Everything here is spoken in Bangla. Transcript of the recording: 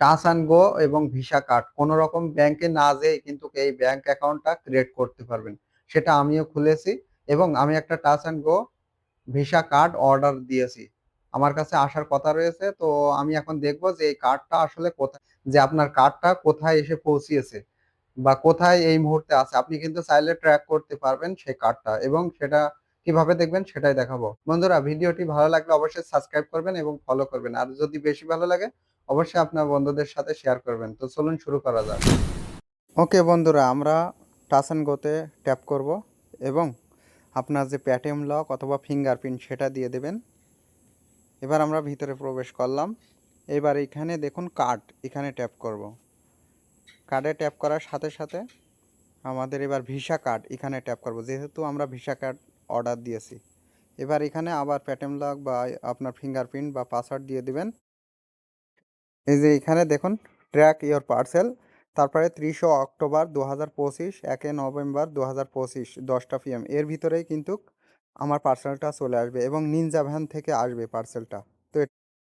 টাচ অ্যান্ড গো এবং ভিসা কার্ড। কোনো রকম ব্যাংকে না যেয়ে কিন্তু এই ব্যাংক অ্যাকাউন্টটা ক্রিয়েট করতে পারবেন। সেটা আমিও খুলেছি এবং আমি একটা touch and go visa card order দিয়েছি। আমার কাছে আসার কথা রয়েছে, তো আমি এখন দেখব যে এই কার্ডটা আসলে কোথায়, যে আপনার কার্ডটা কোথায় এসে পৌঁছিয়েছে বা কোথায় এই মুহূর্তে আছে। আপনি কিন্তু চাইলে ট্র্যাক করতে পারবেন সেই কার্ডটা এবং সেটা কীভাবে দেখবেন সেটাই দেখাবো। বন্ধুরা, ভিডিওটি ভালো লাগলে অবশ্যই সাবস্ক্রাইব করবেন এবং ফলো করবেন। আর যদি বেশি ভালো লাগে অবশ্যই আপনার বন্ধুদের সাথে শেয়ার করবেন। তো চলুন শুরু করা যাক। ওকে বন্ধুরা, আমরা টাচ অ্যান্ড গোতে ট্যাপ করব এবং আপনার যে প্যাটিএম লক অথবা ফিঙ্গারপ্রিন্ট সেটা দিয়ে দেবেন। এবার আমরা ভিতরে প্রবেশ করলাম। এবার এখানে দেখুন কার্ড এখানে ট্যাপ করব। কার্ডে ট্যাপ করার সাথে সাথে আমাদের এবার ভিসা কার্ড এখানে ট্যাপ করব। যেহেতু আমরা ভিসা কার্ড অর্ডার দিয়েছি। এবার এখানে আবার প্যাটিএম লক বা আপনার ফিঙ্গারপ্রিন্ট বা পাসওয়ার্ড দিয়ে দিবেন। এই যে এখানে দেখুন ট্র্যাক ইওর পার্সেল তারপরে ত্রিশে অক্টোবর দু হাজার পঁচিশ, একে নভেম্বর দু হাজার পঁচিশ, দশটা পিএম এর ভিতরেই কিন্তু আমার পার্সেলটা চলে আসবে এবং নিনজা ভ্যান থেকে আসবে পার্সেলটা